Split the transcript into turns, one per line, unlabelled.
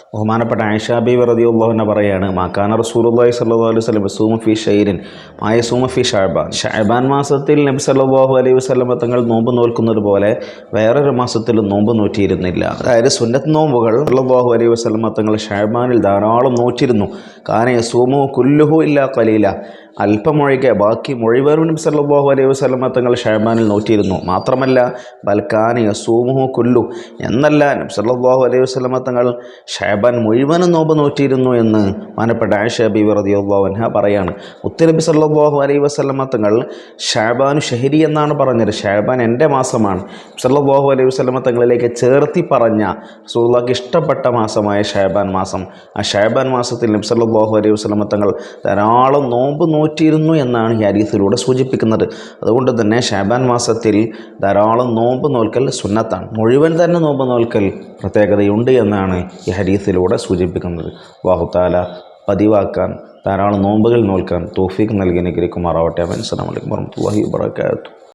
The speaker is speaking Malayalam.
ബഹുമാനപ്പെട്ട ആയിഷാബി റതിയുള്ളവനെ പറയാണ് മാക്കാന റസൂലുള്ളാഹി സ്വല്ലല്ലാഹു അലൈഹി വസല്ലം സൂമ ഫി ഷൈരിൻ മായ സൂമ ഫി ഷാബാൻ ഷാബാൻ മാസത്തിൽ നബി സല്ലല്ലാഹു അലൈഹി വസല്ലം തങ്ങൾ നോമ്പ് നോൽക്കുന്നത് പോലെ വേറൊരു മാസത്തിൽ നോമ്പ് നോറ്റിയിരുന്നില്ല. അതായത് സുന്നത്ത് നോമ്പുകൾ സല്ലല്ലാഹു അലൈഹി വസല്ലം തങ്ങൾ ഷാബാനിൽ ധാരാളം നോറ്റിരുന്നു. കാന യസൂമു കുല്ലുഹു ഇല്ല കലീല അല്പമൊഴികെ ബാക്കി മുഴുവനും സല്ലാഹു അലൈഹി വസ്ലമ തങ്ങൾ ഷഹബാനിൽ നോറ്റിയിരുന്നു. മാത്രമല്ല ബൽക്കാന യസൂമുഹു കുല്ലു എന്നല്ല നബി സല്ലല്ലാഹു അലൈഹി വസ്ലമ തങ്ങൾ ഷഹബാൻ മുഴുവനും നോമ്പ് നോറ്റിയിരുന്നു എന്ന് മാനപ്പെട്ട ആയിഷ അൻഹ പറയാണ്. ഉത്തരബി സല്ലാഹു അലൈഹി വസ്ലമ തങ്ങൾ ഷഹബാനു ഷഹരി എന്നാണ് പറഞ്ഞത്. ഷഹബാൻ എന്റെ മാസമാണ്. സല്ലാഹു അലൈഹി വസ്ലമ തങ്ങളിലേക്ക് ചേർത്തി പറഞ്ഞ റസൂലുള്ളാഹിക്ക് ഇഷ്ടപ്പെട്ട മാസമായ ഷഹബാൻ മാസം. ആ ഷഹബാൻ മാസത്തിൽ നബി സല്ലല്ലാഹു അലൈഹി വസ്ലമ തങ്ങൾ ധാരാളം നോമ്പ് നോറ്റിയിരുന്നു എന്നാണ് ഈ ഹരീസിലൂടെ സൂചിപ്പിക്കുന്നത്. അതുകൊണ്ട് തന്നെ ഷാബാൻ മാസത്തിൽ ധാരാളം നോമ്പ് നോൽക്കൽ സുന്നത്താണ്. മുഴുവൻ തന്നെ നോമ്പ് നോൽക്കൽ പ്രത്യേകതയുണ്ട് എന്നാണ് ഈ ഹരീസിലൂടെ സൂചിപ്പിക്കുന്നത്. വാഹുത്താല പതിവാക്കാൻ ധാരാളം നോമ്പുകൾ നോൽക്കാൻ തോഫീക്ക് നൽകി നിഗ്രഹിക്കുമാറാവട്ടെ അവൻ അസ്സലാമു വാഹി വബറകാതുഹു.